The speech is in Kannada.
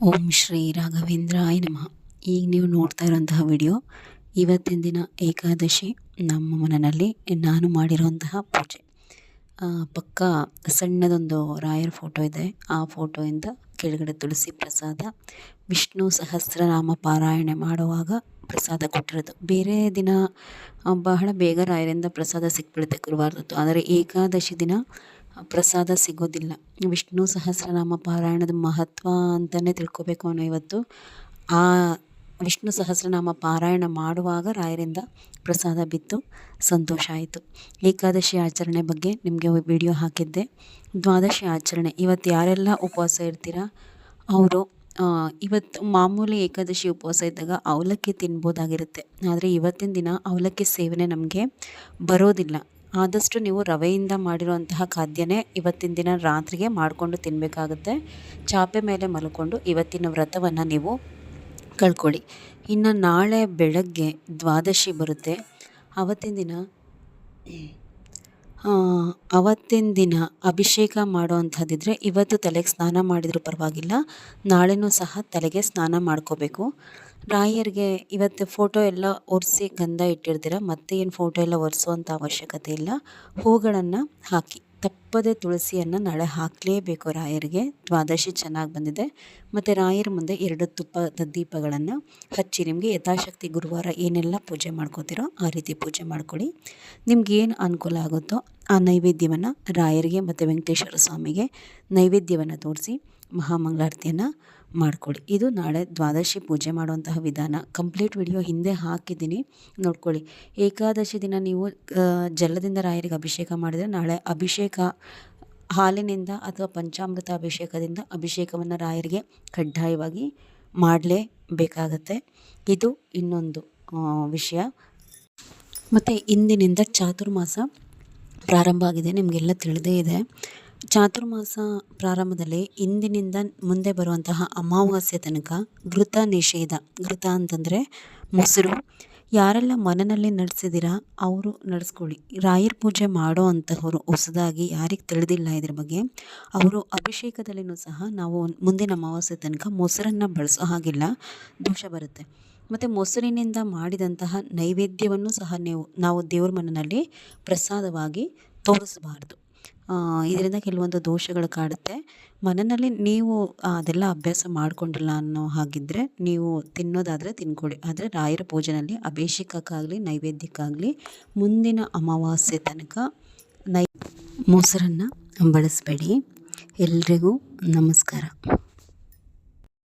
ಓಂ ಶ್ರೀ ರಾಘವೇಂದ್ರಾಯ ನಮಃ. ಈಗ ನೀವು ನೋಡ್ತಾ ಇರೋಂತಹ ವಿಡಿಯೋ ಇವತ್ತಿನ ದಿನ ಏಕಾದಶಿ. ನಮ್ಮ ಮನೆಯಲ್ಲಿ ನಾನು ಮಾಡಿರುವಂತಹ ಪೂಜೆ. ಪಕ್ಕ ಸಣ್ಣದೊಂದು ರಾಯರ ಫೋಟೋ ಇದೆ. ಆ ಫೋಟೋಯಿಂದ ಕೆಳಗಡೆ ತುಳಸಿ ಪ್ರಸಾದ, ವಿಷ್ಣು ಸಹಸ್ರನಾಮ ಪಾರಾಯಣೆ ಮಾಡುವಾಗ ಪ್ರಸಾದ ಕೊಟ್ಟಿರೋದು. ಬೇರೆ ದಿನ ಬಹಳ ಬೇಗ ರಾಯರಿಂದ ಪ್ರಸಾದ ಸಿಕ್ಬಿಡುತ್ತೆ ಗುರುವಾರದತ್ತು. ಆದರೆ ಏಕಾದಶಿ ದಿನ ಪ್ರಸಾದ ಸಿಗೋದಿಲ್ಲ. ವಿಷ್ಣು ಸಹಸ್ರನಾಮ ಪಾರಾಯಣದ ಮಹತ್ವ ಅಂತಲೇ ತಿಳ್ಕೊಬೇಕು ಅನ್ನೋ ಇವತ್ತು. ಆ ವಿಷ್ಣು ಸಹಸ್ರನಾಮ ಪಾರಾಯಣ ಮಾಡುವಾಗ ರಾಯರಿಂದ ಪ್ರಸಾದ ಬಿತ್ತು. ಸಂತೋಷ ಆಯಿತು. ಏಕಾದಶಿ ಆಚರಣೆ ಬಗ್ಗೆ ನಿಮಗೆ ವಿಡಿಯೋ ಹಾಕಿದ್ದೆ. ದ್ವಾದಶಿ ಆಚರಣೆ. ಇವತ್ತು ಯಾರೆಲ್ಲ ಉಪವಾಸ ಇರ್ತೀರಾ? ಅವರು ಇವತ್ತು ಮಾಮೂಲಿ ಏಕಾದಶಿ ಉಪವಾಸ ಇದ್ದಾಗ ಅವಲಕ್ಕಿ ತಿನ್ಬೋದಾಗಿರುತ್ತೆ. ಆದರೆ ಇವತ್ತಿನ ದಿನ ಅವಲಕ್ಕಿ ಸೇವನೆ ನಮಗೆ ಬರೋದಿಲ್ಲ. ಆದಷ್ಟು ನೀವು ರವೆಯಿಂದ ಮಾಡಿರುವಂತಹ ಖಾದ್ಯನೇ ಇವತ್ತಿನ ದಿನ ರಾತ್ರಿಗೆ ಮಾಡಿಕೊಂಡು ತಿನ್ನಬೇಕಾಗುತ್ತೆ ಚಾಪೆ ಮೇಲೆ ಮಲ್ಕೊಂಡು ಇವತ್ತಿನ ವ್ರತವನ್ನು ನೀವು ಕಳ್ಕೊಳ್ಳಿ. ಇನ್ನು ನಾಳೆ ಬೆಳಗ್ಗೆ ದ್ವಾದಶಿ ಬರುತ್ತೆ. ಅವತ್ತಿನ ದಿನ ಅವತ್ತಿನ ದಿನ ಅಭಿಷೇಕ ಮಾಡೋವಂಥದ್ದಿದ್ರೆ ಇವತ್ತು ತಲೆಗೆ ಸ್ನಾನ ಮಾಡಿದರೂ ಪರವಾಗಿಲ್ಲ. ನಾಳೆನೂ ಸಹ ತಲೆಗೆ ಸ್ನಾನ ಮಾಡ್ಕೋಬೇಕು. ರಾಯರಿಗೆ ಇವತ್ತು ಫೋಟೋ ಎಲ್ಲ ಒರೆಸಿ ಗಂಧ ಇಟ್ಟಿರ್ತೀರ, ಮತ್ತೆ ಏನು ಫೋಟೋ ಎಲ್ಲ ಒರೆಸುವಂಥ ಅವಶ್ಯಕತೆ ಇಲ್ಲ. ಹೂಗಳನ್ನು ಹಾಕಿ, ತಪ್ಪದೆ ತುಳಸಿಯನ್ನು ನಾಳೆ ಹಾಕಲೇಬೇಕು ರಾಯರಿಗೆ. ದ್ವಾದಶಿ ಚೆನ್ನಾಗಿ ಬಂದಿದೆ. ಮತ್ತು ರಾಯರ ಮುಂದೆ ಎರಡು ತುಪ್ಪದ ದೀಪಗಳನ್ನು ಹಚ್ಚಿ, ನಿಮಗೆ ಯಥಾಶಕ್ತಿ ಗುರುವಾರ ಏನೆಲ್ಲ ಪೂಜೆ ಮಾಡ್ಕೋತೀರೋ ಆ ರೀತಿ ಪೂಜೆ ಮಾಡ್ಕೊಳ್ಳಿ. ನಿಮ್ಗೆ ಏನು ಅನುಕೂಲ ಆಗುತ್ತೋ ಆ ನೈವೇದ್ಯವನ್ನು ರಾಯರಿಗೆ ಮತ್ತು ವೆಂಕಟೇಶ್ವರ ಸ್ವಾಮಿಗೆ ನೈವೇದ್ಯವನ್ನು ತೋರಿಸಿ ಮಹಾಮಂಗಳಾರತಿಯನ್ನು ಮಾಡ್ಕೊಳ್ಳಿ. ಇದು ನಾಳೆ ದ್ವಾದಶಿ ಪೂಜೆ ಮಾಡುವಂತಹ ವಿಧಾನ. ಕಂಪ್ಲೀಟ್ ವಿಡಿಯೋ ಹಿಂದೆ ಹಾಕಿದ್ದೀನಿ. ನೋಡ್ಕೊಳ್ಳಿ. ಏಕಾದಶಿ ದಿನ ನೀವು ಜಲದಿಂದ ರಾಯರಿಗೆ ಅಭಿಷೇಕ ಮಾಡಿದರೆ ನಾಳೆ ಅಭಿಷೇಕ ಹಾಲಿನಿಂದ ಅಥವಾ ಪಂಚಾಮೃತ ಅಭಿಷೇಕದಿಂದ ಅಭಿಷೇಕವನ್ನು ರಾಯರಿಗೆ ಕಡ್ಡಾಯವಾಗಿ ಮಾಡಲೇಬೇಕಾಗತ್ತೆ. ಇದು ಇನ್ನೊಂದು ವಿಷಯ. ಮತ್ತು ಇಂದಿನಿಂದ ಚಾತುರ್ಮಾಸ ಪ್ರಾರಂಭ ಆಗಿದೆ. ನಿಮಗೆಲ್ಲ ತಿಳಿದೇ ಇದೆ. ಚಾತುರ್ಮಾಸ ಪ್ರಾರಂಭದಲ್ಲಿ ಇಂದಿನಿಂದ ಮುಂದೆ ಬರುವಂತಹ ಅಮಾವಾಸ್ಯೆ ತನಕ ಘೃತ ನಿಷೇಧ. ಘೃತ ಅಂತಂದರೆ ಮೊಸರು. ಯಾರೆಲ್ಲ ಮನನಲ್ಲಿ ನಡೆಸಿದಿರ ಅವರು ನಡೆಸ್ಕೊಳ್ಳಿ. ರಾಯರ ಪೂಜೆ ಮಾಡೋ ಅಂತಹವರು ಹೊಸದಾಗಿ ಯಾರಿಗೆ ತಿಳಿದಿಲ್ಲ ಇದ್ರ ಬಗ್ಗೆ ಅವರು ಅಭಿಷೇಕದಲ್ಲಿನೂ ಸಹ ನಾವು ಮುಂದಿನ ಅಮಾವಾಸ್ಯೆ ತನಕ ಮೊಸರನ್ನು ಬಳಸೋ ಹಾಗಿಲ್ಲ. ದೋಷ ಬರುತ್ತೆ. ಮತ್ತು ಮೊಸರಿನಿಂದ ಮಾಡಿದಂತಹ ನೈವೇದ್ಯವನ್ನು ಸಹ ನೀವು, ನಾವು ದೇವ್ರ ಮನನಲ್ಲಿ ಪ್ರಸಾದವಾಗಿ ತೋರಿಸಬಾರ್ದು. ಇದರಿಂದ ಕೆಲವೊಂದು ದೋಷಗಳು ಕಾಡುತ್ತೆ. ಮನೆಯಲ್ಲಿ ನೀವು ಅದೆಲ್ಲ ಅಭ್ಯಾಸ ಮಾಡಿಕೊಂಡಿಲ್ಲ ಅನ್ನೋ ಹಾಗಿದ್ದರೆ ನೀವು ತಿನ್ನೋದಾದರೆ ತಿನ್ಕೊಳ್ಳಿ. ಆದರೆ ರಾಯರ ಪೂಜೆಯಲ್ಲಿ ಅಭಿಷೇಕಕ್ಕಾಗಲಿ, ನೈವೇದ್ಯಕ್ಕಾಗಲಿ, ಮುಂದಿನ ಅಮಾವಾಸ್ಯೆ ತನಕ ನೈ ಮೊಸರನ್ನು ಬಳಸಬೇಡಿ. ಎಲ್ರಿಗೂ ನಮಸ್ಕಾರ.